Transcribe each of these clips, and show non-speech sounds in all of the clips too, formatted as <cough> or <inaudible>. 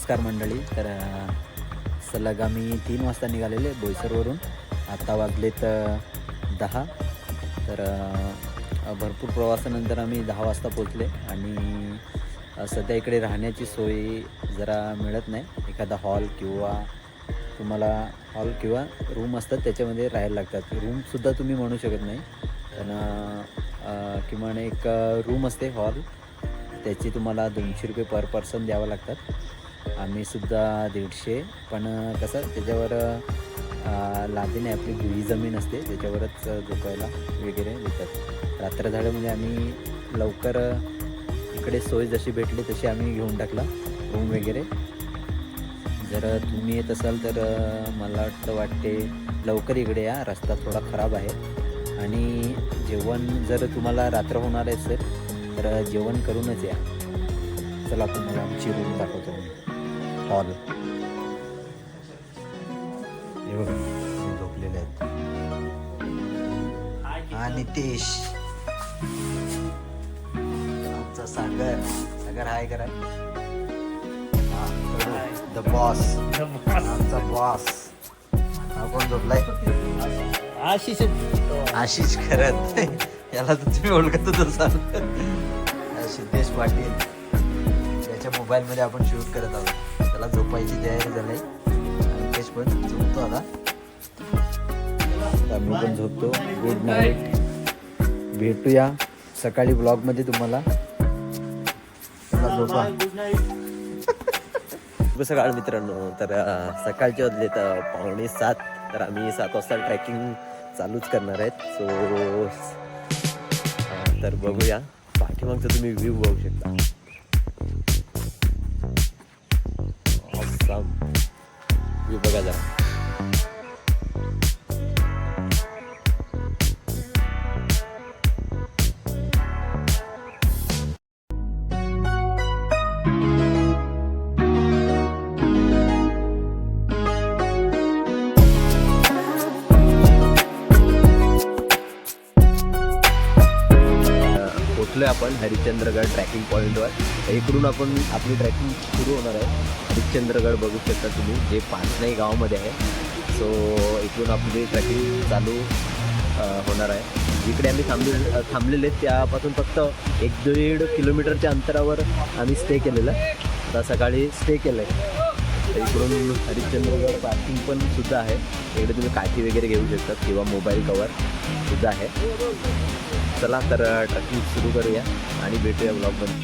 नमस्कार मंडळी. तर सलग आम्ही तीन वाजता निघालेले बोईसरवरून. आत्ता वाजलेत दहा. तर भरपूर प्रवासानंतर आम्ही दहा वाजता पोचले आणि सध्या इकडे राहण्याची सोय जरा मिळत नाही. एखादा हॉल किंवा तुम्हाला हॉल किंवा रूम असतात त्याच्यामध्ये राहायला लागतात. रूमसुद्धा तुम्ही म्हणू शकत नाही. पण किमान एक रूम असते हॉल. त्याची तुम्हाला दोनशे रुपये पर पर्सन द्यावं लागतात. आम्हीसुद्धा दीडशे पण कसं त्याच्यावर लादीने आपली गुळी जमीन असते त्याच्यावरच झोपायला वगैरे देतात. रात्र झाल्यामुळे म्हणजे आम्ही लवकर इकडे सोय जशी भेटली तशी आम्ही घेऊन टाकला रूम वगैरे. जर तुम्ही येत असाल तर मला वाटतं वाटते लवकर इकडे या रस्ता थोडा खराब आहे. आणि जेवण जर तुम्हाला रात्र होणार असेल तर जेवण करूनच या. चला तुम्हाला आमची रूम दाखवतो. मी हॉल हे बघा झोपलेले आहेत. हा नितेश आमचा सागर. सागर हाय करा. द बॉस आमचा बॉस हा कोण झोपलाय? आशिष आशिष खरत याला तर तुम्ही ओळखतच असाल. सिद्धेश पाटील त्याच्या मोबाईलमध्ये आपण शूट करत आहोत. त्याला झोपायची तयारी झाली. नितेश पण झोपतो आता. आम्ही पण झोपतो. गुड नाईट भेटूया सकाळी ब्लॉगमध्ये तुम्हाला. झोपा. <laughs> सकाळ मित्रांनो तर सकाळचे वाजले तर पावणे सात. तर आम्ही सात वाजता ट्रॅकिंग चालूच करणार आहेत. सो तर बघूया. पाठीमागचा तुम्ही व्ह्यू बघू शकता. व्ह्यू बघा जरा. पोचलोय आपण हरिश्चंद्रगड ट्रॅकिंग पॉईंटवर तर इकडून आपण आपली ट्रॅकिंग सुरू होणार आहे. हरिश्चंद्रगड बघू शकता तुम्ही जे पाचनाई गावामध्ये आहे. सो इकडून आपली ट्रॅकिंग चालू होणार आहे. जिकडे आम्ही थांबले थांबलेले त्यापासून फक्त एक दीड किलोमीटरच्या अंतरावर आम्ही स्टे केलेलं. आहे आता सकाळी स्टे केलं आहे तर इकडून हरिश्चंद्रगड पार्किंग पण सुद्धा आहे. इकडे तुम्ही काठी वगैरे घेऊ शकतात किंवा मोबाईल कवर सुद्धा आहे. चला तर ट्रॅकिंग सुरू करूया आणि भेटूया ब्लॉगमध्ये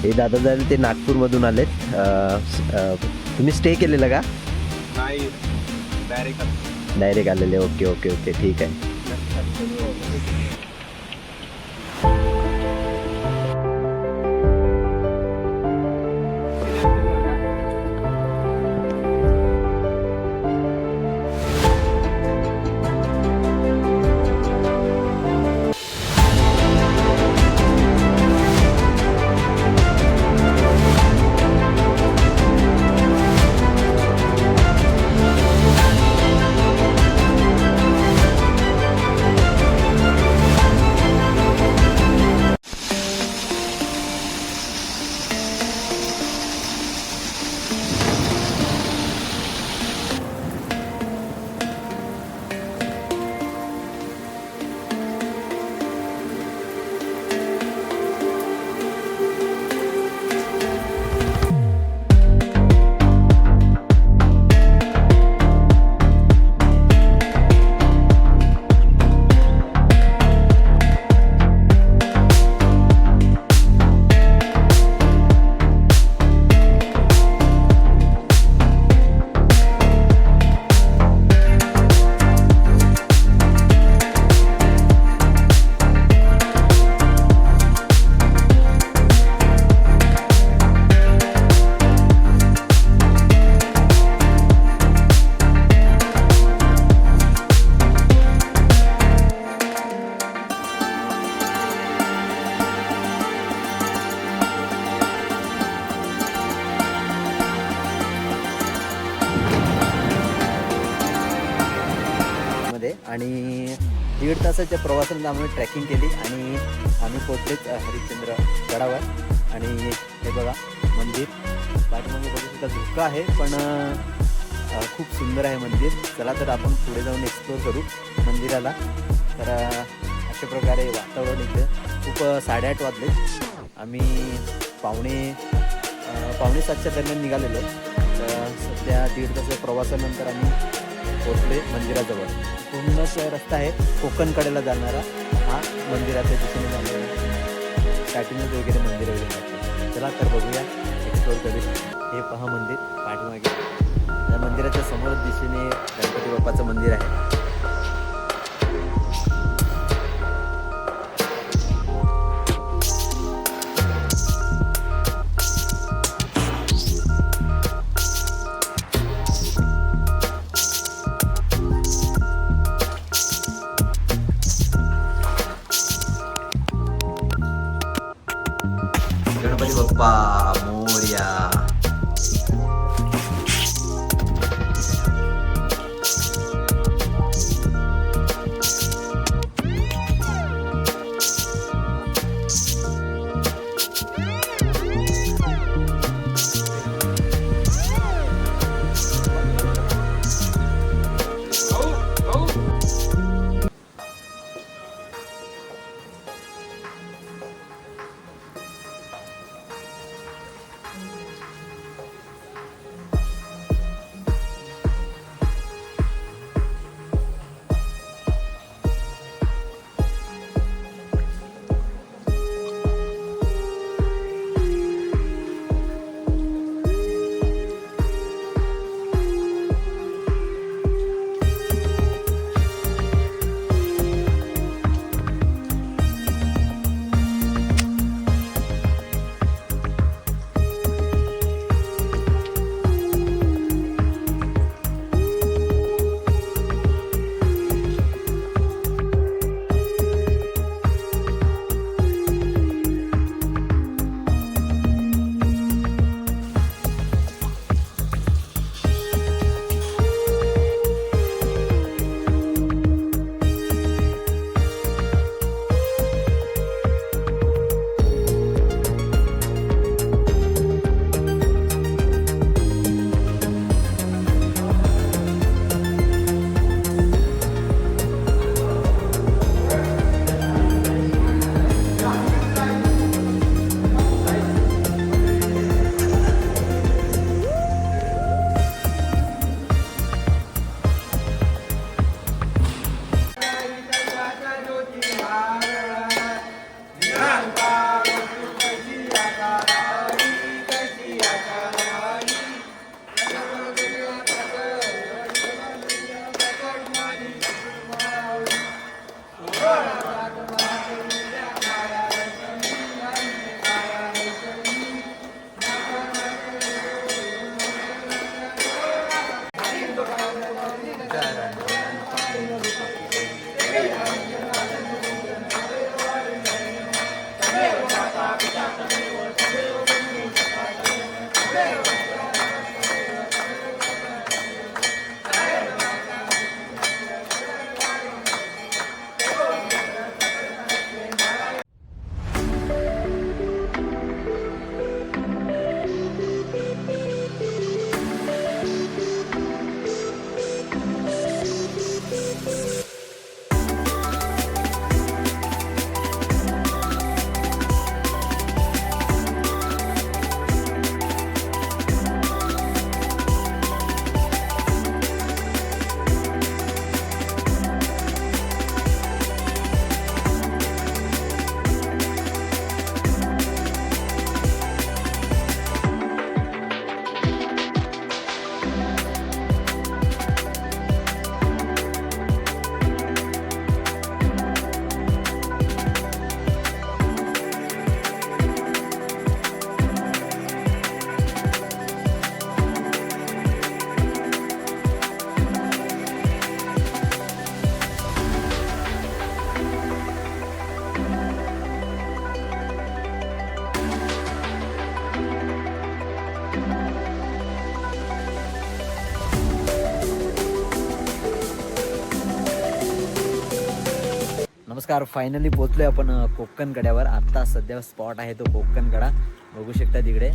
हे दादा झाले ते नागपूरमधून आलेत. अ, तुम्ही स्टे केलेलं का? नाही डायरेक्ट डायरेक्ट आलेले. Okay okay okay. ठीक आहे. प्रवासानंतर आम्ही ट्रॅकिंग केली आणि आम्ही पोचलेच हरिश्चंद्र गडावर. आणि हे बघा मंदिर. पाठीमागे बघू शकता आहे पण खूप सुंदर आहे मंदिर. चला तर आपण पुढे जाऊन एक्सप्लोर करू मंदिराला. तर अशा प्रकारे वातावरण इथं खूप साडेआठ वाजले. आम्ही पावणे पावणे सातच्या दरम्यान निघालेलो. तर सध्या दीड तास प्रवासानंतर आम्ही पोचले मंदिराजवळ. पूर्णच रस्ता आहे कोकणकडेला जाणारा हा मंदिराच्या दिशेने जाणारा. स्टार्टिंगच वगैरे मंदिर वगैरे चला तर बघूया एक्सप्लोर करू हे पहा मंदिर पाठीमागे. या मंदिराच्या समोर दिशेने गणपती बाप्पाचं मंदिर आहे. नमस्कार. फायनली पोचलोय आपण कोकण कड्यावर आत्ता सध्या स्पॉट आहे तो कोकण कडा बघू शकता तिकडे.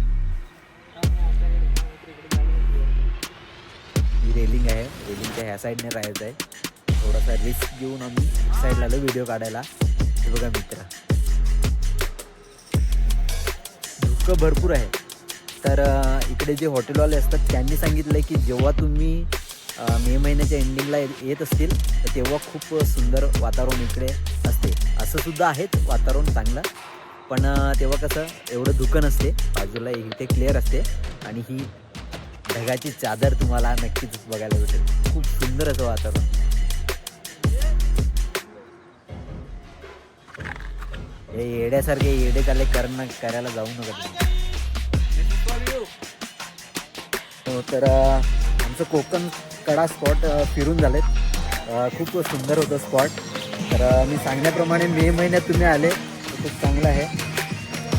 ही रेलिंग आहे. रेलिंगच्या ह्या साईडने राहायचं आहे. थोडासा रिस्क घेऊन आम्ही साईडला आलो व्हिडिओ काढायला. हे बघा मित्र. धुकं भरपूर आहे. तर इकडे जे हॉटेलवाले असतात त्यांनी सांगितलं की जेव्हा तुम्ही मे महिन्याच्या एंडिंगला येत असतील तर तेव्हा खूप सुंदर वातावरण इकडे असते. असं सुद्धा आहेच वातावरण चांगलं. पण तेव्हा कसं एवढं धुकं नसते. बाजूला इथे क्लिअर असते. आणि ही ढगाची चादर तुम्हाला नक्कीच बघायला भेटेल. खूप सुंदर असं वातावरण. हे येड्यासारखे येडे चालले करणं करायला जाऊ नका हो, तर आमचं कोकण कडा स्पॉट फिरून झालेत. खूप सुंदर होतं स्पॉट तर मी सांगण्याप्रमाणे मे महिन्यात तुम्ही आले खूप चांगलं आहे.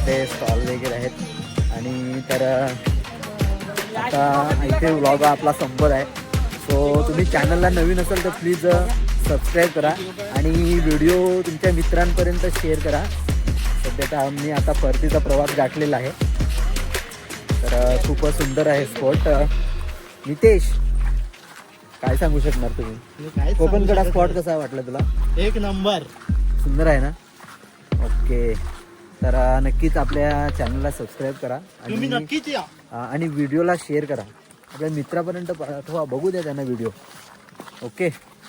ते स्टॉल वगैरे आहेत. आणि तर आता इथे व्लॉग आपला संपत आहे. सो तुम्ही चॅनलला नवीन असाल तर प्लीज सबस्क्राईब करा. आणि व्हिडिओ तुमच्या मित्रांपर्यंत शेअर करा. सध्या तर आम्ही आता परतीचा प्रवास गाठलेला आहे. तर खूपच सुंदर आहे स्पॉट नितेश. काय सांगू शकणार तुम्ही? कोकणकडा स्पॉट कसा वाटला तुला? एक नंबर. सुंदर आहे ना? ओके तर नक्कीच आपल्या चॅनलला सबस्क्राईब करा आणि नक्कीच या. अ, आणि व्हिडिओला शेअर करा. आपल्या मित्रापर्यंत पाठवा. बघू द्या त्यांना व्हिडिओ ओके